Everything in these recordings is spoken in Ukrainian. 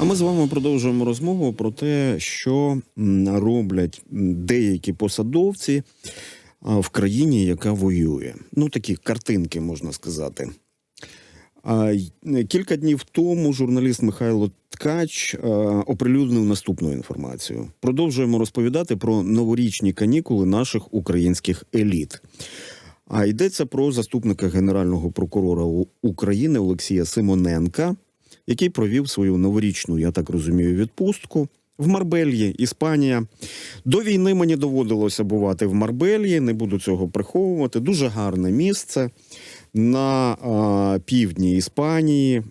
А ми з вами продовжуємо розмову про те, що роблять деякі посадовці в країні, яка воює. Ну, такі картинки можна сказати. Кілька днів тому журналіст Михайло Ткач оприлюднив наступну інформацію. Продовжуємо розповідати про новорічні канікули наших українських еліт. А йдеться про заступника генерального прокурора України Олексія Симоненка, який провів свою новорічну, я так розумію, відпустку в Марбельї, Іспанія. До війни мені доводилося бувати в Марбельї, не буду цього приховувати. Дуже гарне місце на а, півдні Іспанії.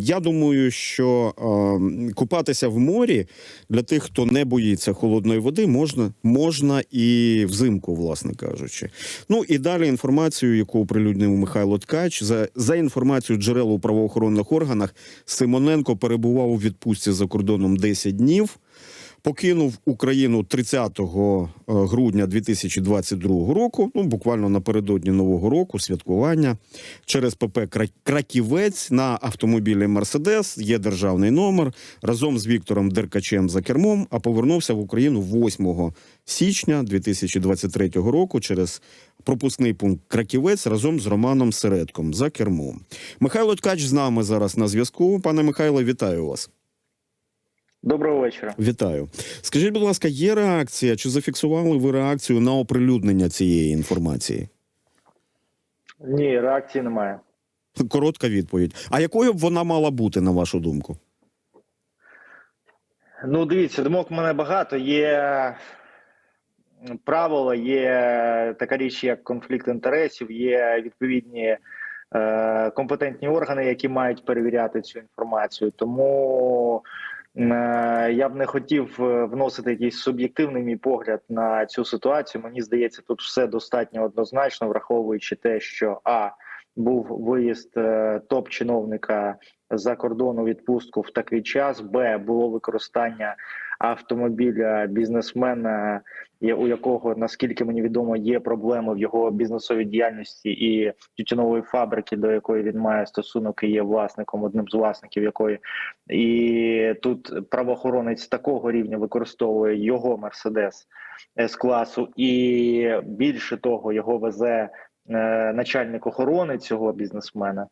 Я думаю, що а, купатися в морі для тих, хто не боїться холодної води, можна, можна і взимку, власне кажучи. Ну і далі інформацію, яку оприлюднив Михайло Ткач, за, за інформацією джерел у правоохоронних органах, Симоненко перебував у відпустці за кордоном 10 днів. Покинув Україну 30 грудня 2022 року. Ну буквально напередодні нового року, святкування через ПП «Кра- Краківець на автомобілі Мерседес. Є державний номер разом з Віктором Деркачем за кермом. А повернувся в Україну 8 січня 2023 року через пропускний пункт Краківець разом з Романом Середком за кермом. Михайло Ткач з нами зараз на зв'язку. Пане Михайло, вітаю вас. Доброго вечора. Вітаю. Скажіть, будь ласка, є реакція? Чи зафіксували ви реакцію на оприлюднення цієї інформації? Ні, реакції немає. Коротка відповідь. А якою б вона мала бути, на вашу думку? Ну, дивіться, думок в мене багато. Є правила, є така річ, як конфлікт інтересів, є відповідні е, компетентні органи, які мають перевіряти цю інформацію. Тому я б не хотів е, вносити якийсь суб'єктивний мій погляд на цю ситуацію. Мені здається, тут все достатньо однозначно, враховуючи те, що а був виїзд е, топ-чиновника за кордон у відпустку в такий час. Б було використання автомобіля бізнесмена, у якого наскільки мені відомо є проблеми в його бізнесовій діяльності і тютюнової фабрики, до якої він має стосунок і є власником, одним з власників якої і тут правоохоронець такого рівня використовує його мерседес з класу, і більше того, його везе начальник охорони цього бізнесмена.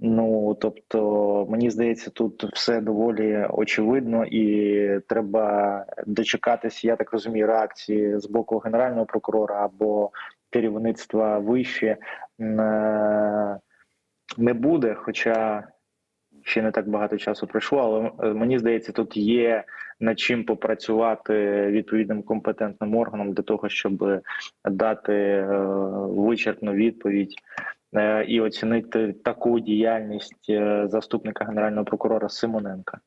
Ну тобто, мені здається, тут все доволі очевидно, і треба дочекатися, я так розумію, реакції з боку генерального прокурора або керівництва вище е, не буде. Хоча ще не так багато часу пройшло, але е, мені здається, тут є над чим попрацювати відповідним компетентним органам для того, щоб дати е, вичерпну відповідь е, і оцінити таку діяльність заступника генерального прокурора Симоненка.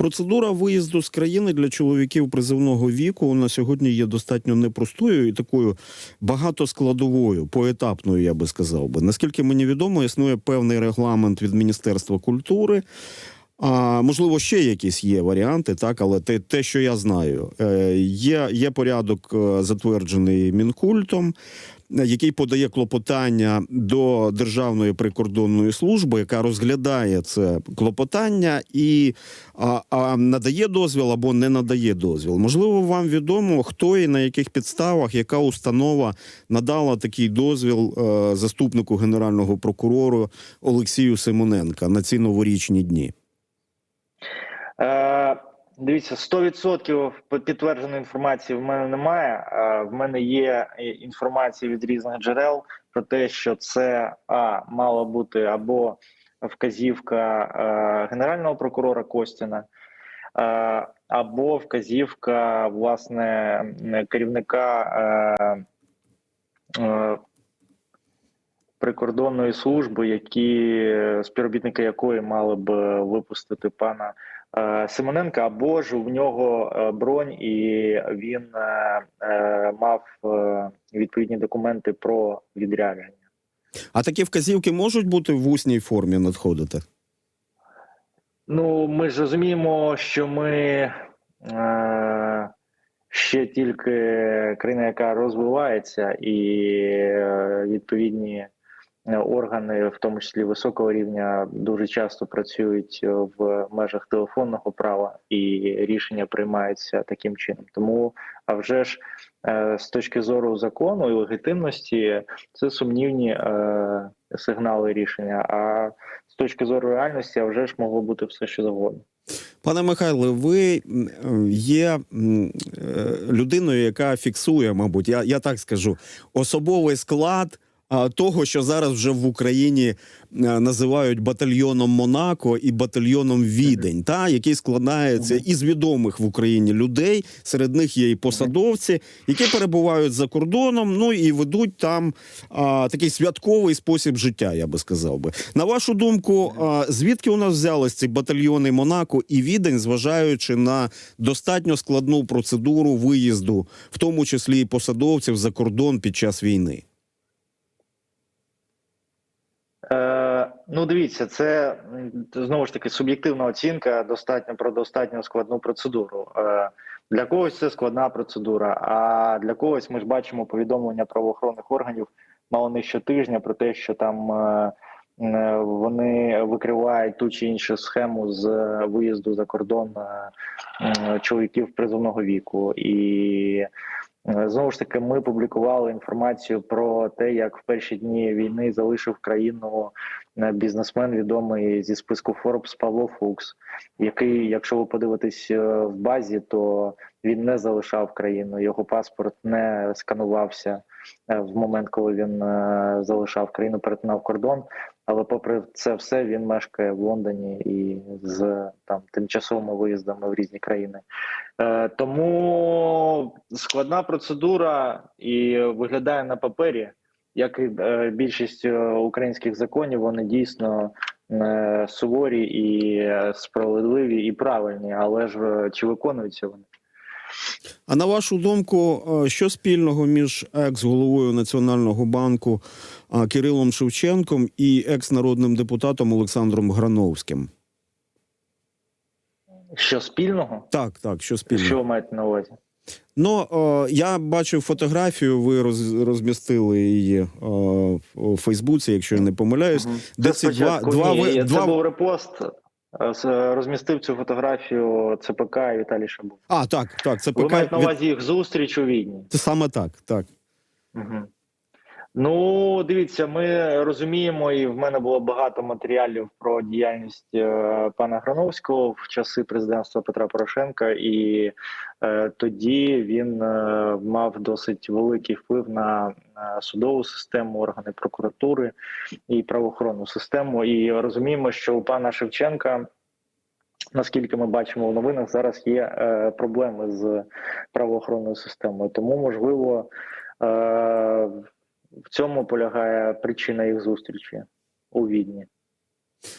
Процедура виїзду з країни для чоловіків призовного віку на сьогодні є достатньо непростою і такою багатоскладовою, поетапною, я би сказав би. Наскільки мені відомо, існує певний регламент від Міністерства культури. А можливо, ще якісь є варіанти, так, але те, те що я знаю, е, є, є порядок, е, затверджений мінкультом, який подає клопотання до Державної прикордонної служби, яка розглядає це клопотання і а, а надає дозвіл або не надає дозвіл. Можливо, вам відомо, хто і на яких підставах, яка установа надала такий дозвіл е, заступнику генерального прокурора Олексію Симоненка на ці новорічні дні. Е, дивіться, 100% підтвердженої інформації в мене немає. Е, в мене є е, інформація від різних джерел про те, що це а мала бути або вказівка е, генерального прокурора Костіна, або вказівка власне керівника. Е, е, Прикордонної служби, які співробітники якої мали б е, випустити пана е, Симоненка, або ж в нього е, бронь, і він е, е, мав е, відповідні документи про відрядження. А такі вказівки можуть бути в усній формі надходити? Ну, ми ж розуміємо, що ми е, ще тільки країна, яка розвивається, і е, відповідні е, органи, в тому числі високого рівня, дуже часто працюють е, в межах телефонного права, і рішення приймаються таким чином. Тому, а вже ж е, з точки зору закону і легітимності, це сумнівні е, сигнали рішення. А з точки зору реальності, а вже ж могло бути все, що завгодно. Пане Михайле, ви є людиною, яка фіксує, мабуть, я, я так скажу, особовий склад того, що зараз вже в Україні е, називають батальйоном Монако і батальйоном Відень, та який складається із відомих в Україні людей. Серед них є і посадовці, які перебувають за кордоном. Ну і ведуть там а, такий святковий спосіб життя, я би сказав би. На вашу думку, а, звідки у нас взялись ці батальйони Монако і Відень, зважаючи на достатньо складну процедуру виїзду, в тому числі і посадовців за кордон під час війни? Е, ну, дивіться, це знову ж таки суб'єктивна оцінка достатньо про достатньо складну процедуру. Е, для когось це складна процедура, а для когось ми ж бачимо повідомлення правоохоронних органів мало не щотижня про те, що там е, вони викривають ту чи іншу схему з виїзду за кордон чоловіків призовного віку. І знову ж таки ми публікували інформацію про те, як в перші дні війни залишив країну е, бізнесмен відомий зі списку Forbes Павло Фукс, який, якщо ви подивитесь е, в базі, то він не залишав країну, його паспорт не сканувався е, в момент, коли він е, залишав країну, перетинав кордон. Але попри це все він мешкає в Лондоні і з там тимчасовими виїздами в різні країни. Е, тому складна процедура і виглядає на папері, як і е, більшість е, українських законів, вони дійсно е, суворі і е, справедливі і правильні, але ж е, чи виконуються вони? А на вашу думку, е, що спільного між екс-головою Національного банку Кирилом Шевченком і екс-народним депутатом Олександром Грановським? Що спільного? Так, так, що спільного? Що ви маєте на увазі? Ну, е, я бачив фотографію, ви роз, розмістили її е, у Фейсбуці, якщо я не помиляюсь. Де Це ці два- два ні, це два- був репост. Е, з- Розмістив цю фотографію ЦПК і Віталій Шабов. А, так, так, це Ви мають маєте на увазі їх зустріч у війні. Це саме так, так. Угу. Ну, дивіться, ми розуміємо, і в мене було багато матеріалів про діяльність е, пана Грановського в часи президентства Петра Порошенка, і е, тоді він е, мав досить великий вплив на судову систему, органи прокуратури і правоохоронну систему. І розуміємо, що у пана Шевченка. Наскільки ми бачимо в новинах, зараз є е, проблеми з правоохоронною системою, тому можливо е, в цьому полягає причина їх зустрічі у Відні.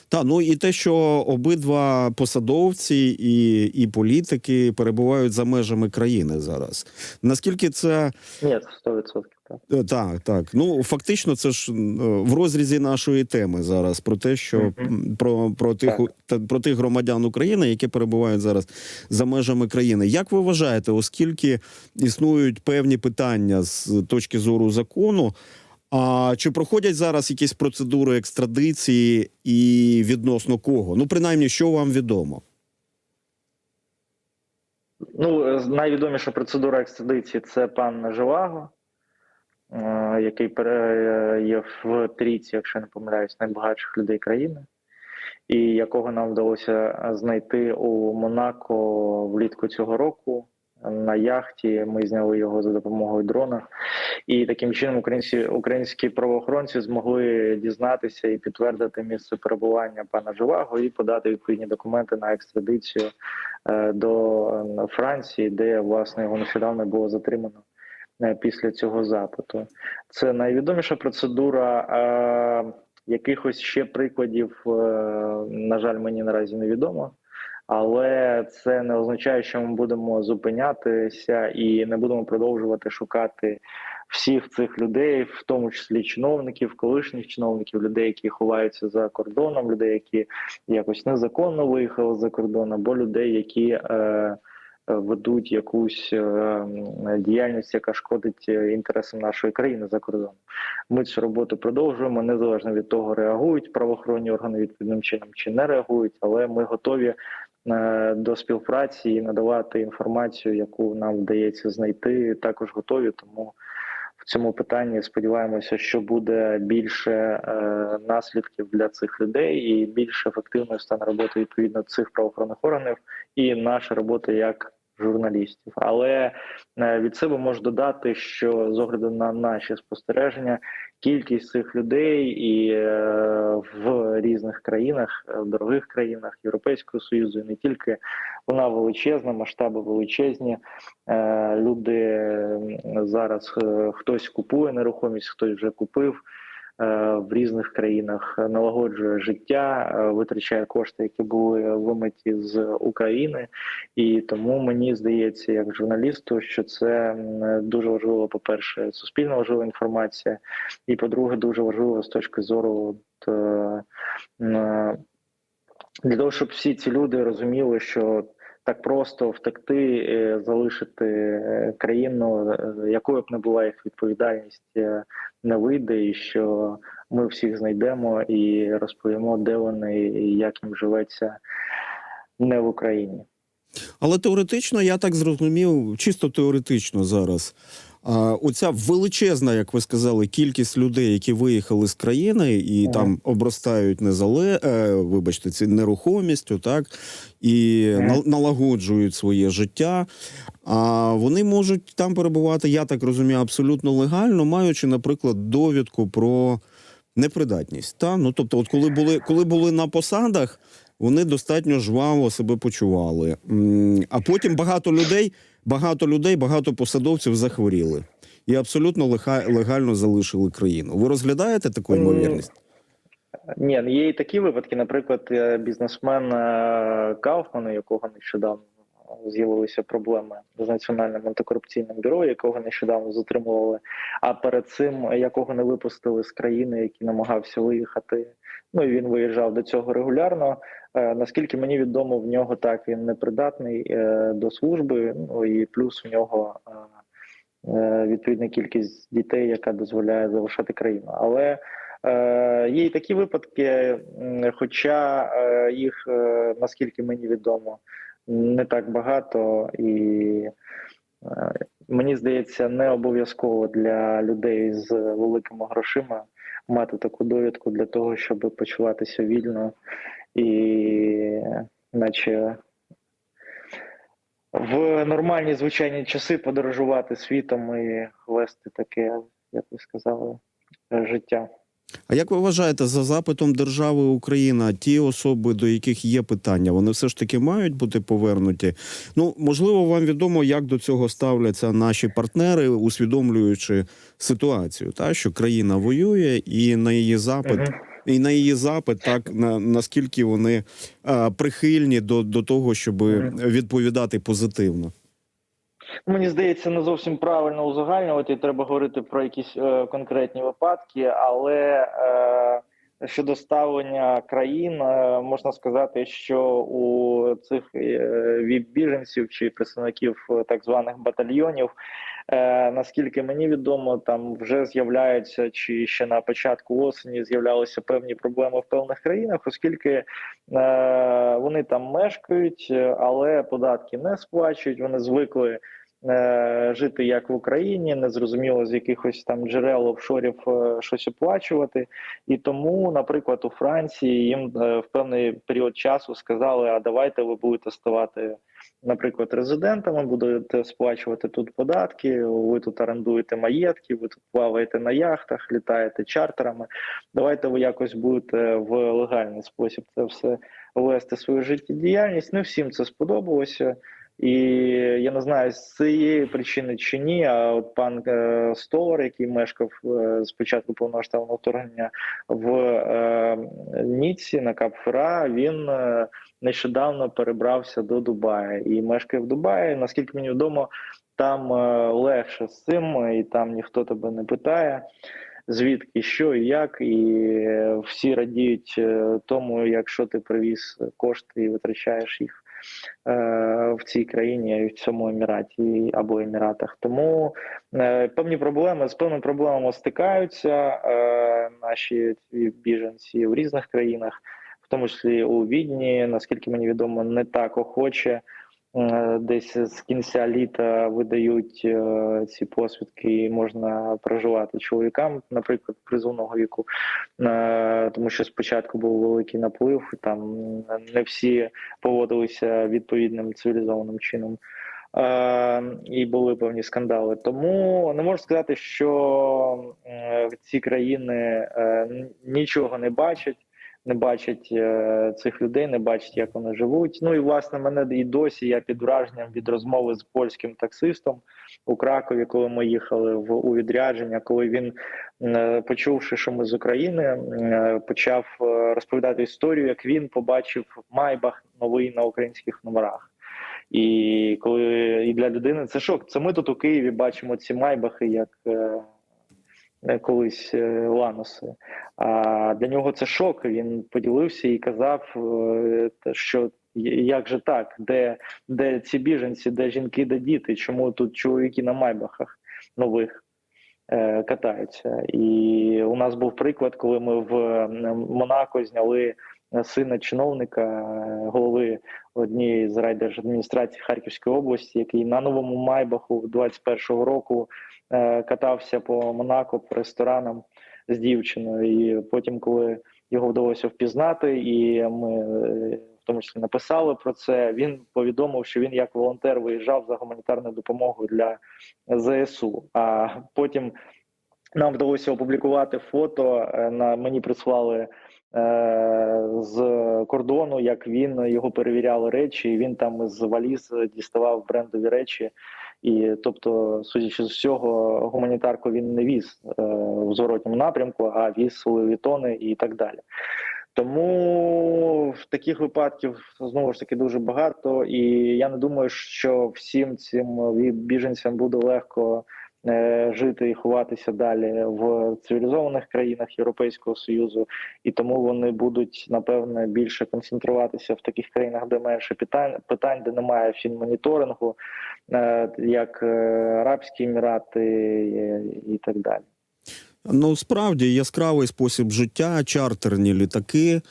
Та ну і те, що обидва посадовці і, і політики перебувають за межами країни зараз. Наскільки це Ні, 100%. Так. Е, Так, так. Ну фактично, це ж е, в розрізі нашої теми зараз про те, що Мгм. м, про, про тих та- про тих громадян України, які перебувають зараз за межами країни. Як ви вважаєте, оскільки існують певні питання з точки зору закону? А чи проходять зараз якісь процедури екстрадиції і відносно кого? Ну, принаймні, що вам відомо? Ну, найвідоміша процедура екстрадиції це пан Живаго, е, який е, є в трійці, якщо не помиляюсь, найбагатших людей країни, і якого нам вдалося знайти у Монако влітку цього року. На яхті ми зняли його за допомогою дрона, і таким чином українці українські правоохоронці змогли дізнатися і підтвердити місце перебування пана Живаго і подати відповідні документи на екстрадицію е, до е, Франції, де власне його нещодавно було затримано е, після цього запиту. Це найвідоміша процедура. е, Якихось ще прикладів, е, на жаль, мені наразі не відомо. Але це не означає, що ми будемо зупинятися і не будемо продовжувати шукати всіх цих людей, в тому числі чиновників, колишніх чиновників, людей, які ховаються за кордоном, людей, які якось незаконно виїхали за кордон, або людей, які е, ведуть якусь е, діяльність, яка шкодить е, інтересам нашої країни за кордоном. Ми цю роботу продовжуємо незалежно від того, реагують правоохоронні органи відповідним чином чи не реагують, але ми готові е, до співпраці і надавати інформацію, яку нам вдається знайти. Також готові. Тому в цьому питанні. Сподіваємося, що буде більше е, наслідків для цих людей і більш ефективною стане робота відповідно цих правоохоронних органів і наша робота як журналістів. Але е, від себе можу додати, що з огляду на наші спостереження, кількість цих людей і е, в різних країнах, е, в дорогих країнах Європейського союзу, і не тільки вона величезна, масштаби величезні. Люди зараз хтось купує нерухомість, хтось вже купив в різних країнах, е, налагоджує життя, е, витрачає кошти, які були вимиті з України. І тому мені здається, як журналісту, що це дуже важливо, по-перше, суспільно важлива інформація, і по-друге, дуже важливо з точки зору от, е, для того, щоб всі ці люди розуміли, що так просто втекти, е, залишити е, країну, е, якою б не була їх відповідальність, не вийде, і що ми всіх знайдемо і розповімо, де вони і як їм живеться не в Україні. Але теоретично, я так зрозумів, чисто теоретично зараз. А, оця величезна, як ви сказали, кількість людей, які виїхали з країни і Ага. там обростають незале, е, вибачте, ці нерухомістю, так і Ага. налагоджують своє життя. А вони можуть там перебувати, я так розумію, абсолютно легально, маючи, наприклад, довідку про непридатність. Та? Ну, тобто, от коли були, коли були на посадах, вони достатньо жваво себе почували. А потім багато людей, багато людей, багато посадовців захворіли і абсолютно легально залишили країну. Ви розглядаєте таку ймовірність? Ні, є і такі випадки. Наприклад, е, бізнесмен е, Кауфман, якого нещодавно з'явилися проблеми з національним антикорупційним бюро, якого нещодавно затримували, а перед цим якого не випустили з країни, який намагався виїхати. Ну і він виїжджав до цього регулярно. Е, Наскільки мені відомо, в нього так він непридатний е, до служби. Ну і плюс у нього е, відповідна кількість дітей, яка дозволяє залишати країну. Але Є і такі випадки, хоча їх, наскільки мені відомо, не так багато, і е, мені здається, не обов'язково для людей з великими грошима мати таку довідку для того, щоб почуватися вільно і наче в нормальні звичайні часи подорожувати світом і вести таке, як ви сказали, життя. А як ви вважаєте, за запитом держави Україна, ті особи, до яких є питання, вони все ж таки мають бути повернуті? Ну можливо, вам відомо, як до цього ставляться наші партнери, усвідомлюючи ситуацію, та що країна воює, і на її запит, і на її запит, так на наскільки вони а, прихильні до, до того, щоб відповідати позитивно. Мені здається, не зовсім правильно узагальнювати. Треба говорити про якісь е, конкретні випадки, але е, щодо ставлення країн, е, можна сказати, що у цих е, віп-біженців чи представників е, так званих батальйонів, е, наскільки мені відомо, там вже з'являються чи ще на початку осені з'являлися певні проблеми в певних країнах, оскільки е, вони там мешкають, але податки не сплачують. Вони звикли е, жити як в Україні, не зрозуміло з якихось там джерел офшорів е, щось оплачувати. І тому, наприклад, у Франції їм е, в певний період часу сказали: а давайте ви будете ставати, наприклад, резидентами, будете сплачувати тут податки, ви тут орендуєте маєтки, ви тут плаваєте на яхтах, літаєте чартерами. Давайте ви якось будете в легальний спосіб це все вести свою життєдіяльність. Не всім це сподобалося. І я не знаю з цієї причини чи ні. А от пан е, Столар, який мешкав е, з початку повномасштабного вторгнення в е, Ніці на Капфера, він нещодавно перебрався до Дубая і мешкає в Дубаї. Наскільки мені відомо, там легше з цим, і там ніхто тебе не питає. Звідки що і як, і всі радіють тому, якщо ти привіз кошти і витрачаєш їх в цій країні і в цьому еміраті або еміратах. Тому е, певні проблеми з певними проблемами стикаються е, наші біженці в різних країнах, в тому числі у Відні, наскільки мені відомо, не так охоче. Е, Десь з кінця літа видають е, ці посвідки, і можна проживати чоловікам, наприклад, призовного віку, Е, тому що спочатку був великий наплив, там не всі поводилися відповідним цивілізованим чином. І були певні скандали. Тому не можу сказати, що ці країни нічого не бачать, не бачать е, цих людей, не бачать, як вони живуть. Ну і власне мене і досі я під враженням від розмови з польським таксистом у Кракові, коли ми їхали в у відрядження, коли він, е, почувши, що ми з України, е, почав розповідати історію, як він побачив майбах новий на українських номерах. І коли і для людини це шок. Це ми тут у Києві бачимо ці майбахи як колись е, ланоси. А для нього це шок. Він поділився і казав, е, що як же так, де, де ці біженці, де жінки, де діти? Чому тут чоловіки на майбахах нових? е, Катаються, і у нас був приклад, коли ми в е, Монако зняли е, сина чиновника, е, голови однієї з райдержадміністрацій Харківської області, який на новому майбаху 21-го року е, катався по Монако по ресторанам з дівчиною. І потім, коли його вдалося впізнати, і ми е, в тому числі написали про це. Він повідомив, що він як волонтер виїжджав за гуманітарною допомогою для ЗСУ. А потім нам вдалося опублікувати фото. На мені прислали з кордону, як він його перевіряли речі, і він там з валіз діставав брендові речі. І тобто, судячи з всього, гуманітарку він не віз е, в зворотньому напрямку, а віз левітони і так далі. Тому в таких випадків знову ж таки дуже багато, і я не думаю, що всім цим біженцям буде легко е, жити і ховатися далі в цивілізованих країнах Європейського союзу, і тому вони будуть напевне більше концентруватися в таких країнах, де менше питань, питань де немає фінмоніторингу, е, як е, Арабські Емірати е, і так далі. Ну, справді яскравий спосіб життя, чартерні літаки,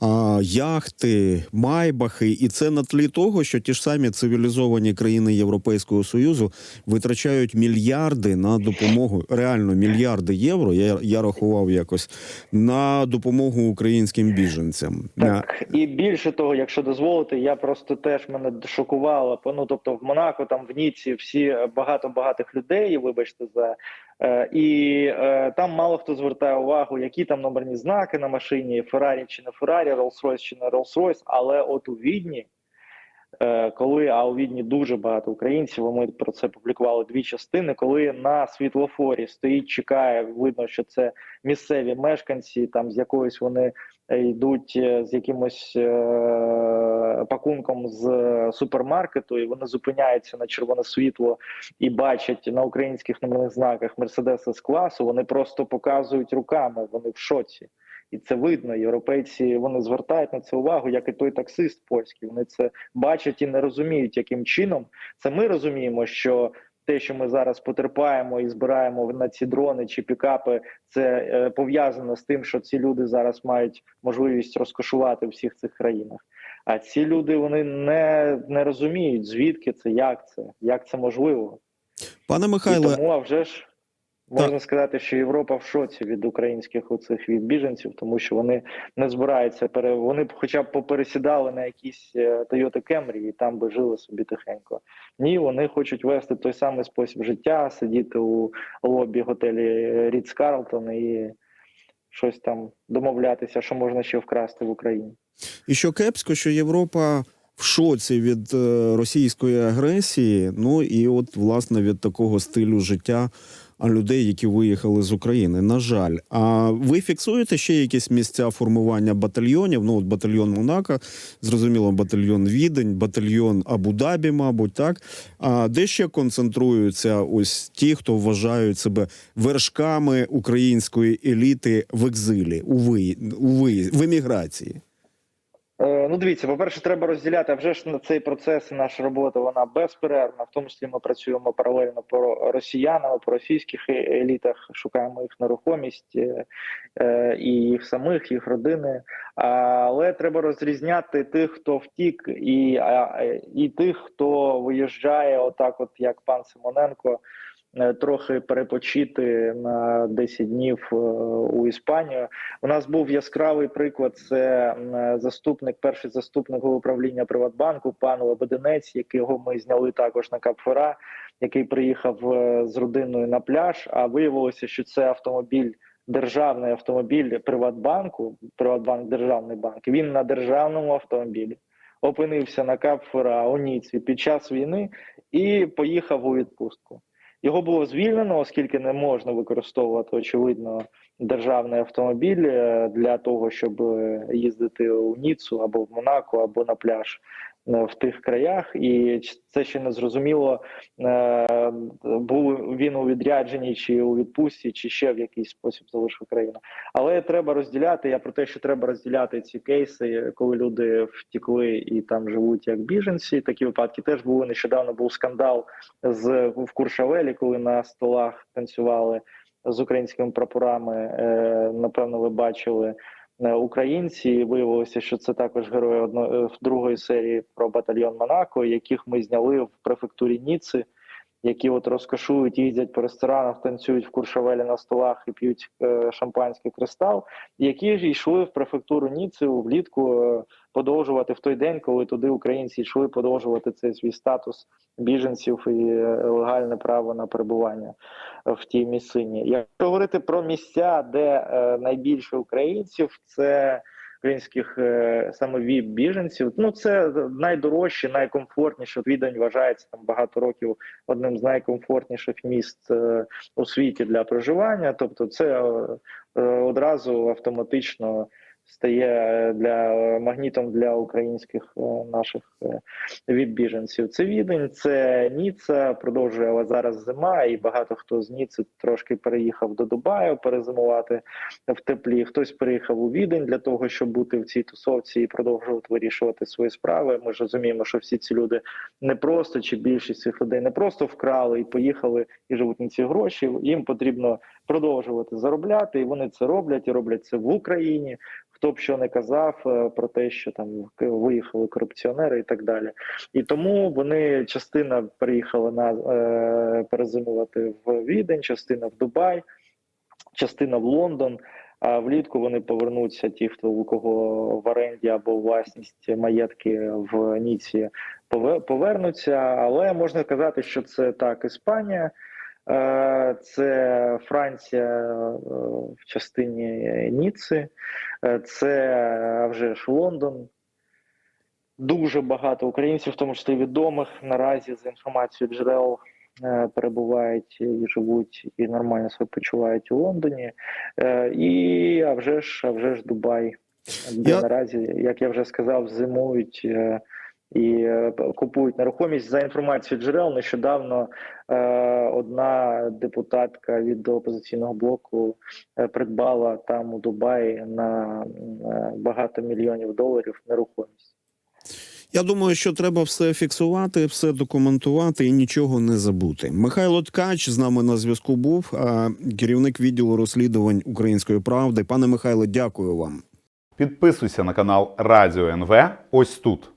а, яхти, майбахи, і це на тлі того, що ті ж самі цивілізовані країни Європейського союзу витрачають мільярди на допомогу, реально мільярди євро. Я, я рахував якось на допомогу українським біженцям. Так, і більше того, якщо дозволити, я просто теж мене шокувало. Ну тобто, в Монако, там в Ніці всі багато багатих людей, вибачте за і е, там мало хто звертає увагу, які там номерні знаки на машині, Феррарі чи не Феррарі, Rolls-Royce чи не Rolls-Royce, але от у Відні. е, Коли а у Відні дуже багато українців, ми про це публікували дві частини. Коли на світлофорі стоїть, чекає, видно, що це місцеві мешканці, там з якоїсь вони е, йдуть е, з якимось е, пакунком з супермаркету, і вони зупиняються на червоне світло і бачать на українських номерних знаках Мерседеси з класу. Вони просто показують руками, вони в шоці. І це видно. Європейці вони звертають на це увагу, як і той таксист польський. Вони це бачать і не розуміють, яким чином це ми розуміємо, що те, що ми зараз потерпаємо і збираємо на ці дрони чи пікапи, це е, пов'язано з тим, що ці люди зараз мають можливість розкошувати в всіх цих країнах. А ці люди вони не, не розуміють, звідки це, як це, як це можливо. Пане І тому, а вже ж можна сказати, що Європа в шоці від українських оцих від біженців, тому що вони не збираються пере. Вони б хоча б попересідали на якісь е, Toyota Camry і там би жили собі тихенько. Ні, вони хочуть вести той самий спосіб життя, сидіти у лобі готелі Ріц Карлтон і щось там домовлятися, що можна ще вкрасти в Україні. І що кепсько, що Європа в шоці від е, російської агресії, ну і от власне від такого стилю життя людей, які виїхали з України. На жаль, а ви фіксуєте ще якісь місця формування батальйонів? Ну, от батальйон Монако, зрозуміло, батальйон Відень, батальйон Абу-Дабі, мабуть, так. А де ще концентруються ось ті, хто вважають себе вершками української еліти в екзилі у ви, у ви, в еміграції? Е, Ну, дивіться, по-перше, треба розділяти. Вже ж на цей процес наша робота вона безперервна. В тому числі ми працюємо паралельно по росіянам, по російських е- елітах, шукаємо їх нерухомість е, і їх самих, їх родини. Але треба розрізняти тих, хто втік, і, і тих, хто виїжджає, отак, от як пан Симоненко. Е, Трохи перепочити на 10 днів е, у Іспанію. У нас був яскравий приклад. Це заступник, перший заступник управління Приватбанку, пан Лебединець, якого ми зняли також на Капфера, який приїхав е, з родиною на пляж. А виявилося, що це автомобіль. Державний автомобіль Приватбанку, Приватбанк державний банк. Він на державному автомобілі опинився на Капфера у Ніці під час війни і поїхав у відпустку. Його було звільнено, оскільки не можна використовувати очевидно державний автомобіль е, для того, щоб е, їздити у Ніцу або в Монако, або на пляж в тих краях, і це ще не зрозуміло, е, був він у відрядженні чи у відпустці, чи ще в якийсь спосіб залишив країну. Але треба розділяти. Я про те, що треба розділяти ці кейси, коли люди втікли і там живуть як біженці. Такі випадки теж були нещодавно. Був скандал з в Куршавелі, коли на столах танцювали з українськими прапорами. Е, напевно, ви бачили е, українці. Виявилося, що це також герої одно, е, другої серії про батальйон Монако, яких ми зняли в префектурі Ніци. Які от розкошують, їздять по ресторанах, танцюють в Куршавелі на столах і п'ють е, шампанський кристал, які ж йшли в префектуру Ніци влітку е, подовжувати в той день, коли туди українці йшли подовжувати цей свій статус біженців і е, легальне право на перебування в тій місцині. Якщо говорити про місця, де е, найбільше українців, це українських е, саме віп біженців. Ну це найдорожче, найкомфортніше. Відень вважається там багато років одним з найкомфортніших міст е, у світі для проживання. Тобто, це е, одразу автоматично стає для магнітом для українських е, наших е, від біженців. Це Відень, це Ніца. Продовжує але зараз зима, і багато хто з Ніци трошки переїхав до Дубаю перезимувати в теплі. Хтось переїхав у Відень для того, щоб бути в цій тусовці і продовжувати вирішувати свої справи. Ми ж розуміємо, що всі ці люди не просто чи більшість цих людей не просто вкрали і поїхали і живуть на ці гроші. Їм потрібно продовжувати заробляти, і вони це роблять і роблять це в Україні. Хто б що не казав е, про те, що там виїхали корупціонери і так далі, і тому вони частина переїхала на е, перезимувати в Відень, частина в Дубай, частина в Лондон. А влітку вони повернуться. Ті, хто у кого в оренді або власність маєтки в Ніці повернуться. Але можна казати, що це так Іспанія. Е, Це Франція е, в частині Ніци, Е, це вже ж Лондон. Дуже багато українців, в тому числі відомих, наразі за інформацією джерел перебувають і живуть і нормально себе почувають у Лондоні. І а вже ж, а вже ж Дубай, де Я- наразі, як я вже сказав, зимують. І е, купують нерухомість за інформацією джерел. Нещодавно е, одна депутатка від опозиційного блоку е, придбала там у Дубаї на е, багато мільйонів доларів нерухомість. Я думаю, що треба все фіксувати, все документувати і нічого не забути. Михайло Ткач з нами на зв'язку був, керівник відділу розслідувань Української правди. Пане Михайло, дякую вам. Підписуйся на канал Радіо НВ ось тут.